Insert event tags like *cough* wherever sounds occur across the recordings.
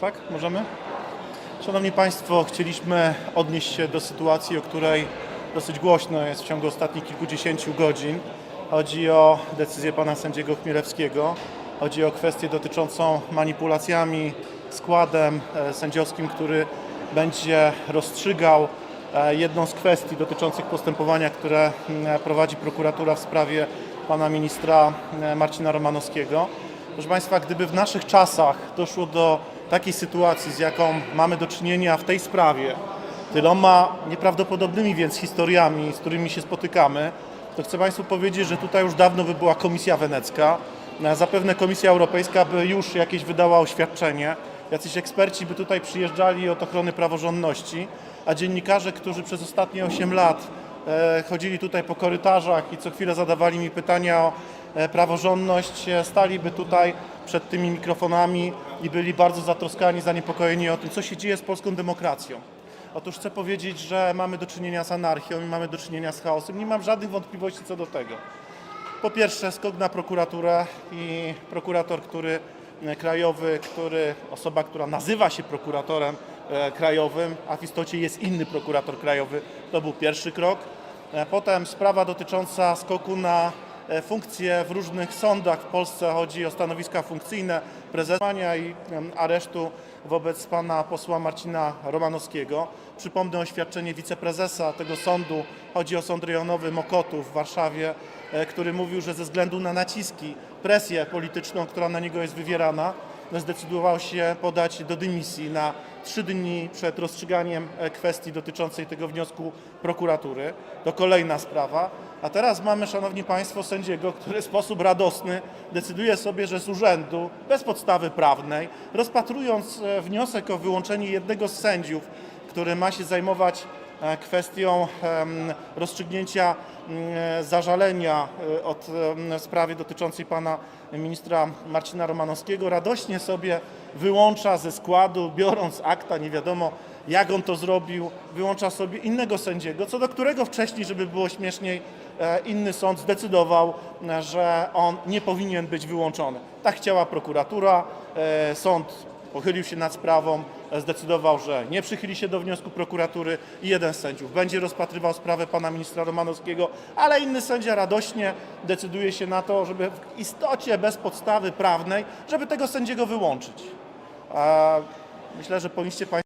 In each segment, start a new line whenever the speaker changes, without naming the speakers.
Tak? Możemy? Szanowni Państwo, chcieliśmy odnieść się do sytuacji, o której dosyć głośno jest w ciągu ostatnich kilkudziesięciu godzin. Chodzi o decyzję pana sędziego Chmielewskiego. Chodzi o kwestię dotyczącą manipulacjami składem e, sędziowskim, który będzie rozstrzygał e, jedną z kwestii dotyczących postępowania, które mm, prowadzi prokuratura w sprawie pana ministra e, Marcina Romanowskiego. Proszę Państwa, gdyby w naszych czasach doszło do takiej sytuacji, z jaką mamy do czynienia w tej sprawie, tyloma nieprawdopodobnymi więc historiami, z którymi się spotykamy, to chcę Państwu powiedzieć, że tutaj już dawno by była Komisja Wenecka. E, Zapewne Komisja Europejska by już jakieś wydała oświadczenie. Jacyś eksperci by tutaj przyjeżdżali od ochrony praworządności, a dziennikarze, którzy przez ostatnie 8 lat e, chodzili tutaj po korytarzach i co chwilę zadawali mi pytania o e, praworządność, staliby tutaj przed tymi mikrofonami i byli bardzo zatroskani, zaniepokojeni o tym, co się dzieje z polską demokracją. Otóż chcę powiedzieć, że mamy do czynienia z anarchią i mamy do czynienia z chaosem. Nie mam żadnych wątpliwości co do tego. Po pierwsze skok na prokuraturę i prokurator, który e, krajowy, który, osoba, która nazywa się prokuratorem e, krajowym, a w istocie jest inny prokurator krajowy, to był pierwszy krok. E, Potem sprawa dotycząca skoku na e, funkcje w różnych sądach w Polsce. Chodzi o stanowiska funkcyjne, prezesowania i aresztu wobec pana posła Marcina Romanowskiego. Przypomnę oświadczenie wiceprezesa tego sądu. Chodzi o sąd rejonowy Mokotów w Warszawie, e, który mówił, że ze względu na naciski, presję polityczną, która na niego jest wywierana, zdecydował się podać do dymisji na trzy dni przed rozstrzyganiem e, kwestii dotyczącej tego wniosku prokuratury. To kolejna sprawa. A teraz mamy, Szanowni Państwo, sędziego, który w sposób radosny decyduje sobie, że z urzędu, bez podstawy prawnej, rozpatrując e, wniosek o wyłączenie jednego z sędziów, który ma się zajmować kwestią em, rozstrzygnięcia mm, zażalenia e, od sprawy dotyczącej pana ministra Marcina Romanowskiego, radośnie sobie wyłącza ze składu, biorąc akta, nie wiadomo jak on to zrobił, wyłącza sobie innego sędziego, co do którego wcześniej, żeby było śmieszniej, e, inny sąd zdecydował, e, że on nie powinien być wyłączony. Tak chciała prokuratura, e, sąd pochylił się nad sprawą, e, zdecydował, że nie przychyli się do wniosku prokuratury i jeden z sędziów będzie rozpatrywał sprawę pana ministra Romanowskiego, ale inny sędzia radośnie decyduje się na to, żeby w istocie bez podstawy prawnej, żeby tego sędziego wyłączyć. E, Myślę, że powinniście Państwo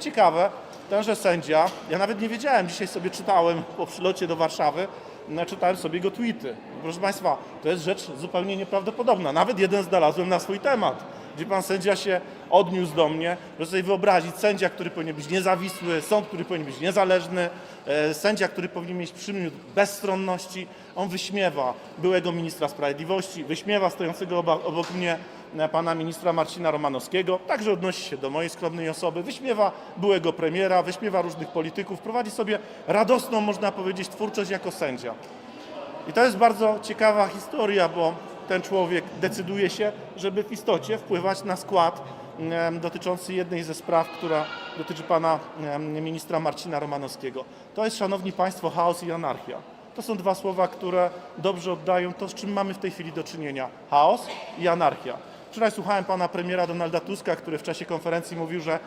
ciekawe, tenże sędzia, ja nawet nie wiedziałem, dzisiaj sobie czytałem *laughs* po przylocie do Warszawy, no, czytałem sobie jego tweety. Proszę Państwa, to jest rzecz zupełnie nieprawdopodobna. Nawet jeden znalazłem na swój temat, gdzie pan sędzia się odniósł do mnie. Proszę sobie wyobrazić, sędzia, który powinien być niezawisły, sąd, który powinien być niezależny, e, sędzia, który powinien mieć przymiot bezstronności, on wyśmiewa byłego ministra sprawiedliwości, wyśmiewa stojącego obok mnie e, pana ministra Marcina Romanowskiego, także odnosi się do mojej skromnej osoby, wyśmiewa byłego premiera, wyśmiewa różnych polityków, prowadzi sobie radosną, można powiedzieć, twórczość jako sędzia. I to jest bardzo ciekawa historia, bo ten człowiek decyduje się, żeby w istocie wpływać na skład dotyczący jednej ze spraw, która dotyczy pana ministra Marcina Romanowskiego. To jest, szanowni państwo, chaos i anarchia. To są dwa słowa, które dobrze oddają to, z czym mamy w tej chwili do czynienia. Chaos i anarchia. Wczoraj słuchałem pana premiera Donalda Tuska, który w czasie konferencji mówił, że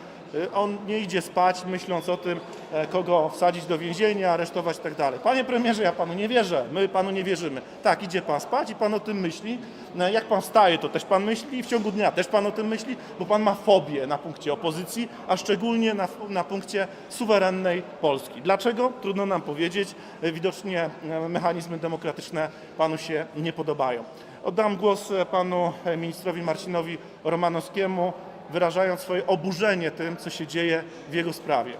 on nie idzie spać myśląc o tym, e, kogo wsadzić do więzienia, aresztować i tak. Panie premierze, ja panu nie wierzę, my panu nie wierzymy. Tak, idzie pan spać i pan o tym myśli. No, Jak pan wstaje, to też pan myśli w ciągu dnia też pan o tym myśli, bo pan ma fobię na punkcie opozycji, a szczególnie na, na punkcie suwerennej Polski. Dlaczego? Trudno nam powiedzieć. E, Widocznie e, mechanizmy demokratyczne panu się nie podobają. Oddam głos e, panu ministrowi Marcinowi Romanowskiemu, wyrażając swoje oburzenie tym, co się dzieje w jego sprawie.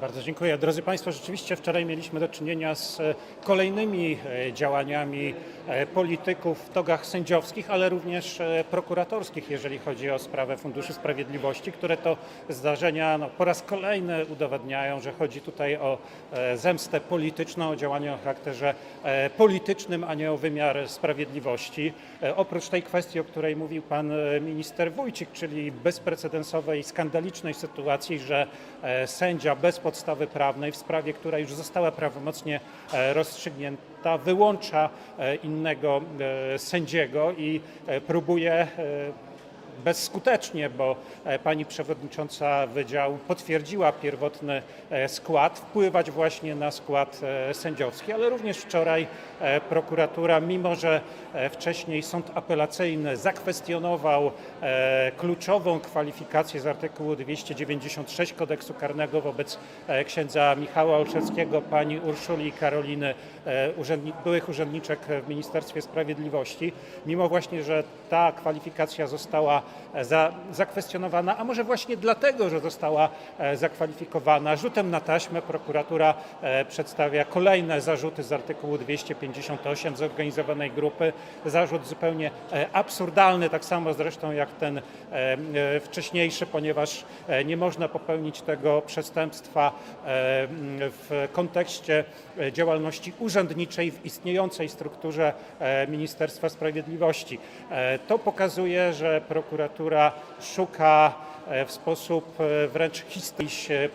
Bardzo dziękuję. Drodzy Państwo, rzeczywiście wczoraj mieliśmy do czynienia z e, kolejnymi e, działaniami e, polityków w togach sędziowskich, ale również prokuratorskich, jeżeli chodzi o sprawę Funduszu Sprawiedliwości, które to zdarzenia no, po raz kolejny udowadniają, że chodzi tutaj o zemstę polityczną, o działanie o charakterze politycznym, a nie o wymiar sprawiedliwości. Oprócz tej kwestii, o której mówił pan minister Wójcik, czyli bezprecedensowej, skandalicznej sytuacji, że sędzia bez podstawy prawnej w sprawie, która już została prawomocnie e, rozstrzygnięta, wyłącza e, innego e, sędziego i próbuje bezskutecznie, bo e, pani przewodnicząca wydziału potwierdziła pierwotny e, skład, wpływać właśnie na skład e, sędziowski, ale również wczoraj prokuratura, mimo że wcześniej sąd apelacyjny zakwestionował kluczową kwalifikację z artykułu 296 kodeksu karnego wobec księdza Michała Olszewskiego, pani Urszuli Karoliny, urzędni, byłych urzędniczek w Ministerstwie Sprawiedliwości, mimo właśnie, że ta kwalifikacja została e, za, zakwestionowana, a może właśnie dlatego, że została e, zakwalifikowana rzutem na taśmę, prokuratura e, przedstawia kolejne zarzuty z artykułu 258 zorganizowanej grupy. Zarzut zupełnie e, absurdalny, tak samo zresztą jak ten e, e, wcześniejszy, ponieważ e, nie można popełnić tego przestępstwa e, w kontekście e, działalności urzędniczej w istniejącej strukturze e, Ministerstwa Sprawiedliwości. E, To pokazuje, że prokuratura szuka w sposób e, wręcz historyczny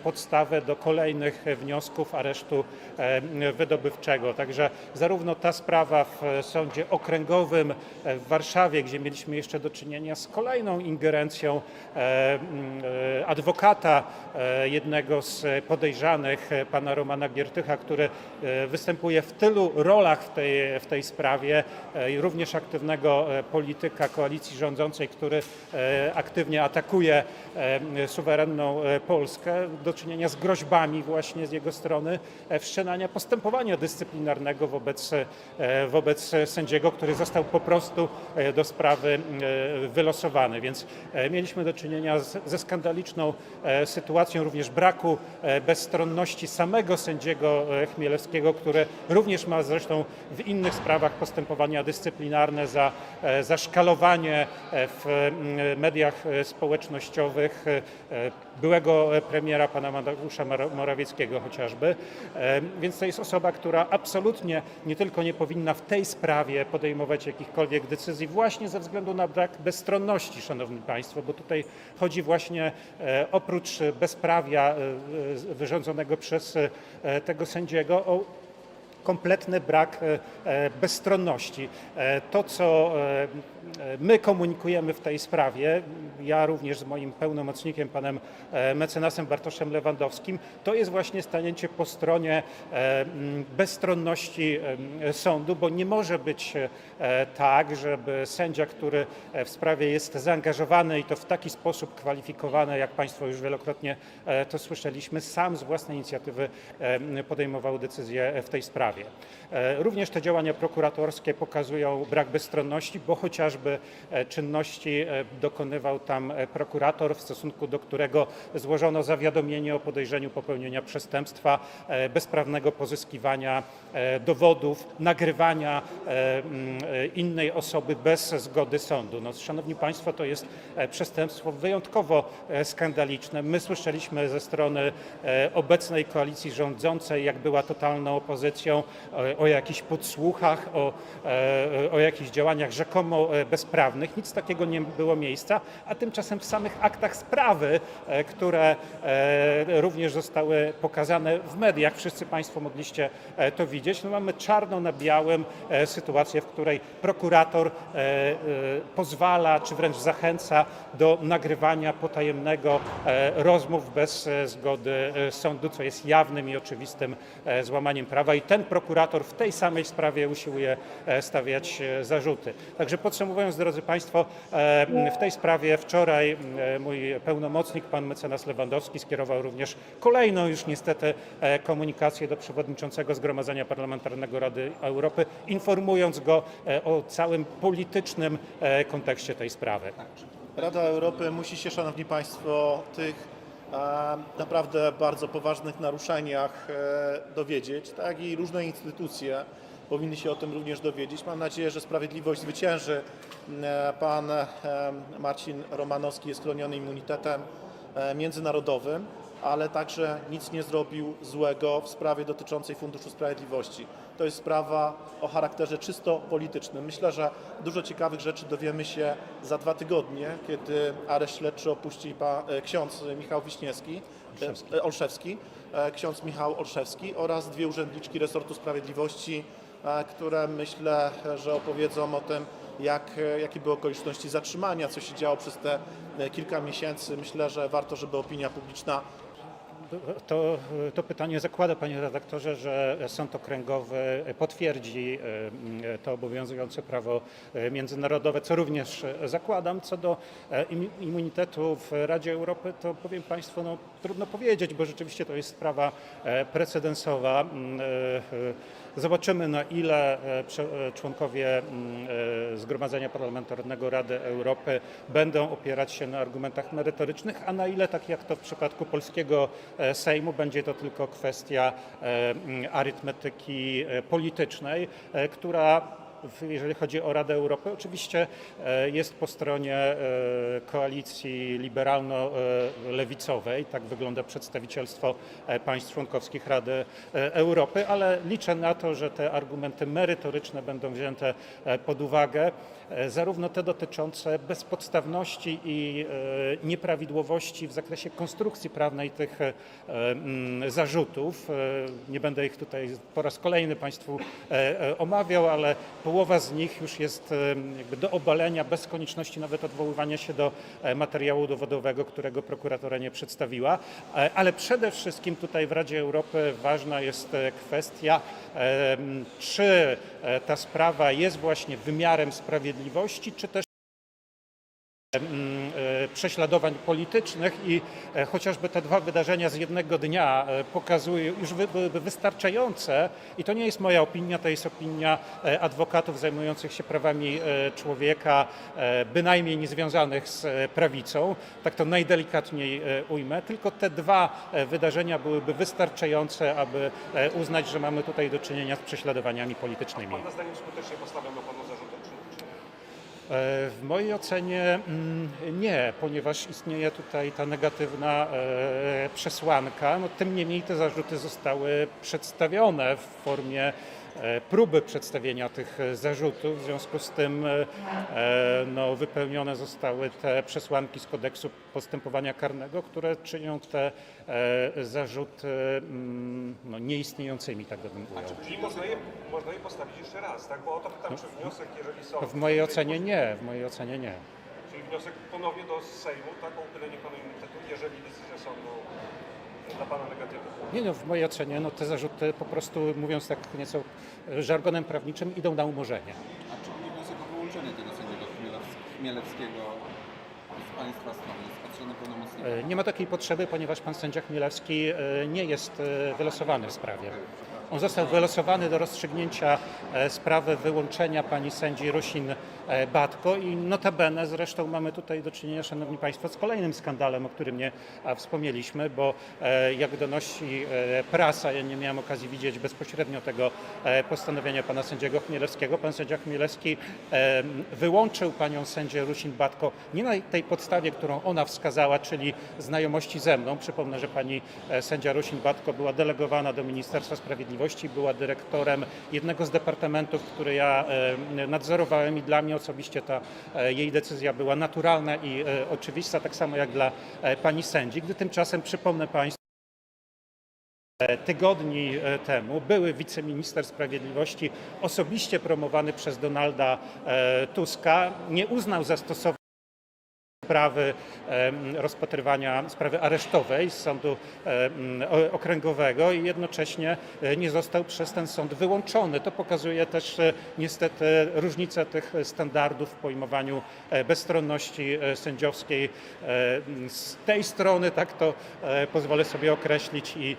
podstawę do kolejnych e, wniosków aresztu e, wydobywczego. Także zarówno ta sprawa w e, Sądzie Okręgowym e, w Warszawie, gdzie mieliśmy jeszcze do czynienia z kolejną ingerencją e, m, e, adwokata e, jednego z podejrzanych, e, pana Romana Giertycha, który e, występuje w tylu rolach w tej, w tej sprawie, e, również aktywnego e, polityka koalicji rządzącej, który e, aktywnie atakuje e, suwerenną e, Polskę, do czynienia z groźbami właśnie z jego strony e, wszczynania postępowania dyscyplinarnego wobec, e, wobec sędziego, który został po prostu e, do sprawy e, wylosowany. Więc e, mieliśmy do czynienia z, ze skandaliczną e, sytuacją również braku e, bezstronności samego sędziego e, Chmielewskiego, który również ma zresztą w innych sprawach postępowania dyscyplinarne za, e, za szkalowanie e, w mediach e, społecznościowych e, byłego premiera pana Mateusza Mora- Morawieckiego chociażby. E, Więc to jest osoba, która absolutnie nie tylko nie powinna w tej sprawie podejmować jakichkolwiek decyzji właśnie ze względu na brak bezstronności, szanowni państwo, bo tutaj chodzi właśnie e, oprócz bezprawia e, e, wyrządzonego przez e, tego sędziego o kompletny brak e, e, bezstronności. E, To, co my komunikujemy w tej sprawie, ja również z moim pełnomocnikiem, panem mecenasem Bartoszem Lewandowskim, to jest właśnie stanięcie po stronie bezstronności sądu, bo nie może być tak, żeby sędzia, który w sprawie jest zaangażowany i to w taki sposób kwalifikowany, jak Państwo już wielokrotnie to słyszeliśmy, sam z własnej inicjatywy podejmował decyzję w tej sprawie. E, Również te działania prokuratorskie pokazują brak bezstronności, bo chociażby e, czynności e, dokonywał tam prokurator, w stosunku do którego złożono zawiadomienie o podejrzeniu popełnienia przestępstwa, bezprawnego pozyskiwania dowodów, nagrywania mm, innej osoby bez zgody sądu. No, szanowni Państwo, to jest przestępstwo wyjątkowo skandaliczne. My słyszeliśmy ze strony obecnej koalicji rządzącej, jak była totalną opozycją, o, jakichś podsłuchach, o, e, o jakichś działaniach rzekomo e, bezprawnych. Nic takiego nie było miejsca, a tymczasem w samych aktach sprawy, e, które również zostały pokazane w mediach, wszyscy Państwo mogliście to widzieć, no mamy czarno na białym sytuację, w której prokurator pozwala, czy wręcz zachęca do nagrywania potajemnego rozmów bez zgody sądu, co jest jawnym i oczywistym złamaniem prawa. I ten prokurator w tej samej sprawie usiłuje e, stawiać e, zarzuty. Także podsumowując, drodzy Państwo, e, w tej sprawie wczoraj mój pełnomocnik, pan mecenas Lewandowski, skierował również kolejną już niestety komunikację do przewodniczącego Zgromadzenia Parlamentarnego Rady Europy, informując go o całym politycznym kontekście tej sprawy.
Rada Europy musi się, Szanowni Państwo, tych naprawdę bardzo poważnych naruszeniach e, dowiedzieć, tak i różne instytucje powinny się o tym również dowiedzieć. Mam nadzieję, że sprawiedliwość zwycięży. E, Pan e, Marcin Romanowski jest chroniony immunitetem międzynarodowym, ale także nic nie zrobił złego w sprawie dotyczącej Funduszu Sprawiedliwości. To jest sprawa o charakterze czysto politycznym. Myślę, że dużo ciekawych rzeczy dowiemy się za dwa tygodnie, kiedy areszt śledczy opuści pa, e, ksiądz Michał Wiśniewski, e, Olszewski, e, ksiądz Michał Olszewski oraz dwie urzędniczki resortu sprawiedliwości, które myślę, że opowiedzą o tym, jak, jakie były okoliczności zatrzymania, co się działo przez te kilka miesięcy. Myślę, że warto, żeby opinia publiczna
To, to pytanie zakłada, panie redaktorze, że Sąd Okręgowy potwierdzi e, to obowiązujące prawo międzynarodowe, co również zakładam. Co do e, im- immunitetu w Radzie Europy, to powiem państwu, no, trudno powiedzieć, bo rzeczywiście to jest sprawa e, precedensowa. Zobaczymy, na ile e, e, członkowie mm, e, Zgromadzenia Parlamentarnego Rady Europy będą opierać się na argumentach merytorycznych, a na ile, tak jak to w przypadku polskiego Sejmu, będzie to tylko kwestia arytmetyki politycznej, która jeżeli chodzi o Radę Europy, oczywiście e, jest po stronie e, koalicji liberalno-lewicowej. Tak wygląda przedstawicielstwo e, państw członkowskich Rady Europy, ale liczę na to, że te argumenty merytoryczne będą wzięte pod uwagę, zarówno te dotyczące bezpodstawności i e, nieprawidłowości w zakresie konstrukcji prawnej tych e, mm, zarzutów. E, Nie będę ich tutaj po raz kolejny Państwu e, e, omawiał, ale połowa z nich już jest e, jakby do obalenia bez konieczności nawet odwoływania się do e, materiału dowodowego, którego prokuratora nie przedstawiła. E, Ale przede wszystkim tutaj w Radzie Europy ważna jest e, kwestia, e, czy e, ta sprawa jest właśnie wymiarem sprawiedliwości, czy też mm, e, prześladowań politycznych i e, chociażby te dwa wydarzenia z jednego dnia e, pokazują, już wystarczające i to nie jest moja opinia, to jest opinia adwokatów zajmujących się prawami człowieka, bynajmniej niezwiązanych z prawicą, tak to najdelikatniej ujmę, tylko te dwa wydarzenia byłyby wystarczające, aby uznać, że mamy tutaj do czynienia z prześladowaniami politycznymi.
Pana zdaniem skutecznie postawiono panu zarzuty, czy, czy nie?
E, W mojej ocenie mm, nie, ponieważ istnieje tutaj ta negatywna e, przesłanka. No, tym niemniej te zarzuty zostały przedstawione w formie e, próby przedstawienia tych e, zarzutów. W związku z tym e, e, no, wypełnione zostały te przesłanki z kodeksu postępowania karnego, które czynią te e, zarzuty mm, no, nieistniejącymi, tak bym ujął.
Czyli można je, można je postawić jeszcze raz, tak? Bo o to pytam, czy wniosek, jeżeli są...
W mojej ocenie nie, w mojej ocenie nie.
Czyli wniosek ponownie do Sejmu, tak? O uchylenie panu immunitetu, jeżeli decyzja sądu dla pana negatywna.
Nie no, w mojej ocenie no, te zarzuty po prostu, mówiąc tak nieco e, żargonem prawniczym, idą na umorzenie.
A czy nie wniosek o wyłączenie tego sędziego Chmielew- Chmielewskiego z państwa strony, z patrzenia pełnomocnika?
E, Nie ma takiej potrzeby, ponieważ pan sędzia Chmielewski e, nie jest e, wylosowany w sprawie. On został wylosowany do rozstrzygnięcia e, sprawy wyłączenia pani sędzi Rusin-Batko i notabene zresztą mamy tutaj do czynienia, szanowni państwo, z kolejnym skandalem, o którym nie wspomnieliśmy, bo jak donosi prasa, ja nie miałem okazji widzieć bezpośrednio tego postanowienia pana sędziego Chmielewskiego. Pan sędzia Chmielewski wyłączył panią sędzię Rusin-Batko nie na tej podstawie, którą ona wskazała, czyli znajomości ze mną. Przypomnę, że pani e, sędzia Rusin-Batko była delegowana do Ministerstwa Sprawiedliwości, była dyrektorem jednego z departamentów, który ja e, nadzorowałem i dla mnie osobiście ta e, jej decyzja była naturalna i oczywista, tak samo jak dla pani sędzi, gdy tymczasem przypomnę państwu, tygodni temu były wiceminister sprawiedliwości osobiście promowany przez Donalda Tuska nie uznał zastosowania sprawy rozpatrywania sprawy aresztowej z sądu okręgowego i jednocześnie e, nie został przez ten sąd wyłączony. To pokazuje też e, niestety różnicę tych standardów w pojmowaniu e, bezstronności sędziowskiej z tej strony, tak to pozwolę sobie określić i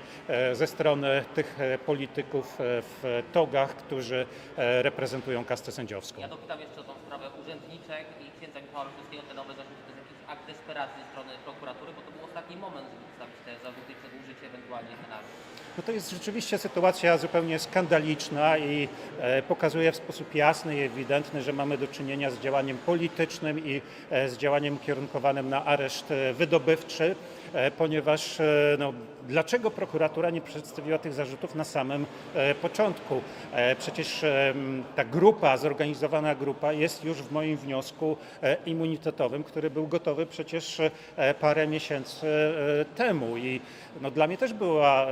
ze strony tych polityków w togach, którzy reprezentują kastę sędziowską.
Ja dopytam jeszcze o tą sprawę urzędniczek i księdza Michała Olszewskiego, te nowe zarzuty, akt desperacji ze strony prokuratury, bo to był ostatni moment, żeby przedstawić te zarzuty i przedłużyć ewentualnie ten areszt.
No to jest rzeczywiście sytuacja zupełnie skandaliczna i e, pokazuje w sposób jasny i ewidentny, że mamy do czynienia z działaniem politycznym i e, z działaniem kierunkowanym na areszt e, wydobywczy, ponieważ no, dlaczego prokuratura nie przedstawiła tych zarzutów na samym e, początku? E, Przecież ta grupa, zorganizowana grupa jest już w moim wniosku e, immunitetowym, który był gotowy przecież parę miesięcy temu i no, dla mnie też była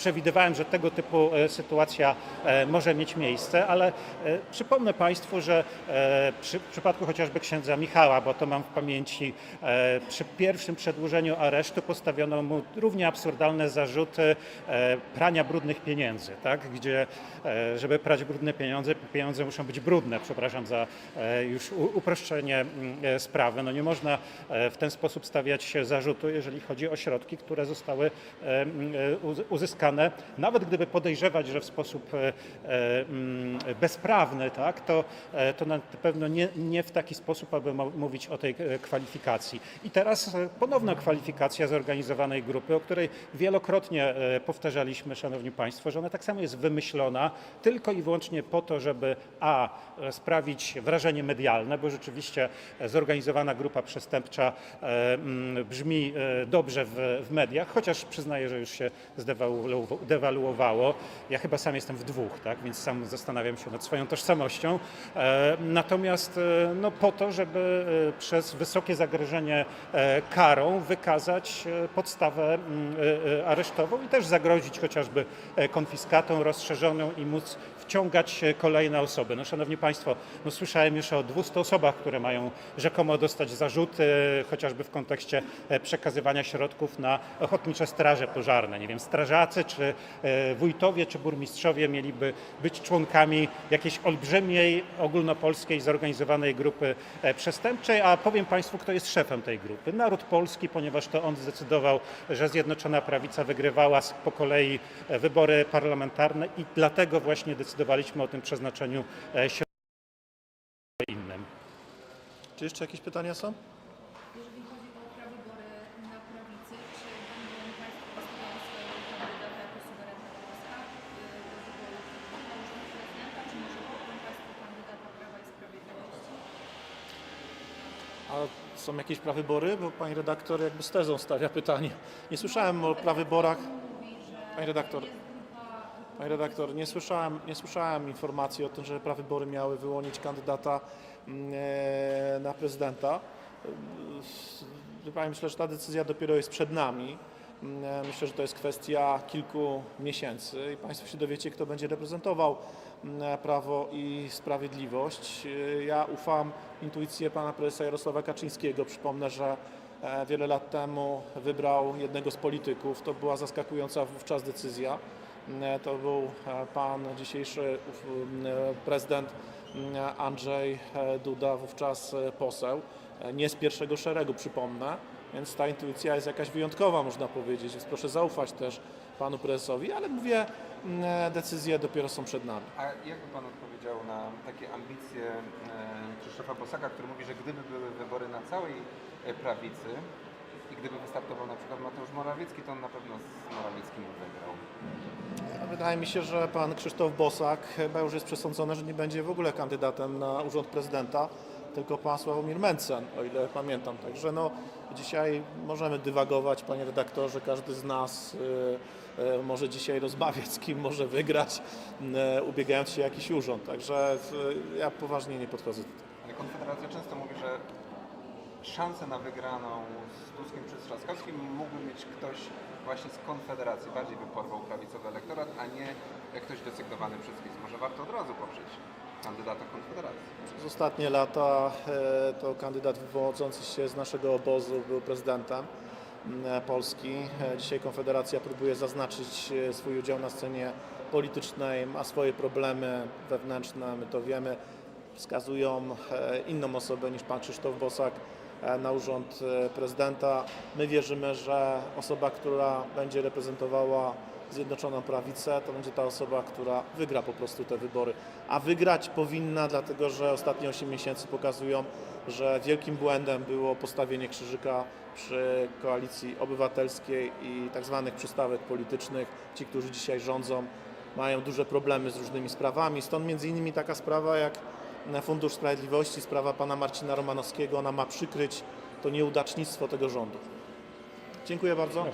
przewidywałem, że tego typu e, sytuacja e, może mieć miejsce, ale e, przypomnę Państwu, że przy w przypadku chociażby księdza Michała, bo to mam w pamięci, przy pierwszym przedłużeniu aresztu postawiono mu równie absurdalne zarzuty prania brudnych pieniędzy, tak? gdzie żeby prać brudne pieniądze, pieniądze muszą być brudne, przepraszam za już uproszczenie mm, sprawy. No nie można w ten sposób stawiać zarzutu, jeżeli chodzi o środki, które zostały e, mm, e, uzyskane, nawet gdyby podejrzewać, że w sposób e, mm, bezprawny, tak, to, e, to na pewno nie, nie w taki sposób, aby mówić o tej e, kwalifikacji. I teraz ponowna kwalifikacja zorganizowanej grupy, o której wielokrotnie powtarzaliśmy, Szanowni Państwo, że ona tak samo jest wymyślona tylko i wyłącznie po to, żeby a. sprawić wrażenie medialne, bo rzeczywiście zorganizowana grupa przestępcza mm, brzmi dobrze w, w mediach, chociaż przyznaję, że już się zdewalu- dewaluowało. Ja chyba sam jestem w dwóch, tak? więc sam zastanawiam się nad swoją tożsamością. E, Natomiast e, no, po to, żeby e, przez wysokie zagrożenie karą wykazać podstawę mm, aresztową i też zagrozić chociażby konfiskatą rozszerzoną i móc wciągać kolejne osoby. No, szanowni Państwo, no, słyszałem już o 200 osobach, które mają rzekomo dostać zarzuty, chociażby w kontekście przekazywania środków na ochotnicze straże pożarne. Nie wiem, strażacy, czy e, wójtowie, czy burmistrzowie mieliby być członkami jakiejś olbrzymiej, ogólnopolskiej, zorganizowanej grupy e, przestępczej, a powiem Państwu, kto jest szefem tej grupy. Naród polski, ponieważ to on zdecydował, że Zjednoczona Prawica wygrywała po kolei e, wybory parlamentarne i dlatego właśnie decydowaliśmy o tym przeznaczeniu środków innym.
Czy jeszcze jakieś pytania są?
Jeżeli chodzi o prawybory na prawicy, czy będą Państwo postawiali swojego kandydata jako suwerennego Polska y, do wyborów na urząd prezydenta, czy może kupią Państwo kandydata Prawa i Sprawiedliwości?
A są jakieś prawybory? Bo pani redaktor jakby z tezą stawia pytanie. Nie słyszałem o prawyborach. Pani redaktor, Panie redaktor, nie słyszałem, nie słyszałem informacji o tym, że prawybory miały wyłonić kandydata mm, e, na prezydenta. Pani, myślę, że ta decyzja dopiero jest przed nami. Mm, e, Myślę, że to jest kwestia kilku miesięcy i Państwo się dowiecie, kto będzie reprezentował Prawo i Sprawiedliwość. E, Ja ufam intuicję pana prezesa Jarosława Kaczyńskiego. Przypomnę, że e, wiele lat temu wybrał jednego z polityków. To była zaskakująca wówczas decyzja. E, To był pan dzisiejszy prezydent Andrzej Duda, wówczas poseł. Nie z pierwszego szeregu, przypomnę, więc ta intuicja jest jakaś wyjątkowa, można powiedzieć, więc proszę zaufać też panu prezesowi, ale mówię, m, e, decyzje dopiero są przed nami.
A jakby Pan odpowiedział na takie ambicje e, Krzysztofa Bosaka, który mówi, że gdyby były wybory na całej e, prawicy i gdyby wystartował na przykład Mateusz Morawiecki, to on na pewno z Morawieckim by wygrał.
Wydaje mi się, że pan Krzysztof Bosak chyba już jest przesądzony, że nie będzie w ogóle kandydatem na urząd prezydenta, tylko pan Sławomir Mencen, o ile pamiętam. Także no, dzisiaj możemy dywagować, panie redaktorze, każdy z nas y, y, może dzisiaj rozmawiać, z kim może wygrać, y, ubiegając się jakiś urząd. Także ja poważnie nie podchodzę do tego.
Ale Konfederacja często mówi, że szansę na wygraną z Tuskiem czy z Trzaskowskim mógłby mieć ktoś właśnie z Konfederacji. Bardziej by porwał prawicowy elektorat, a nie ktoś desygnowany przez PiS. Może warto od razu poprzeć kandydata Konfederacji.
Przez ostatnie lata e, to kandydat wywodzący się z naszego obozu był prezydentem m, Polski. E, Dzisiaj Konfederacja próbuje zaznaczyć e, swój udział na scenie politycznej, ma swoje problemy wewnętrzne, my to wiemy. Wskazują e, inną osobę niż pan Krzysztof Bosak e, na urząd e, prezydenta. My wierzymy, że osoba, która będzie reprezentowała Zjednoczoną Prawicę, to będzie ta osoba, która wygra po prostu te wybory. A wygrać powinna, dlatego że ostatnie 8 miesięcy pokazują, że wielkim błędem było postawienie krzyżyka przy koalicji obywatelskiej i tak zwanych przystawek politycznych. Ci, którzy dzisiaj rządzą, mają duże problemy z różnymi sprawami. Stąd między innymi taka sprawa jak Fundusz Sprawiedliwości, sprawa pana Marcina Romanowskiego, ona ma przykryć to nieudacznictwo tego rządu. Dziękuję bardzo.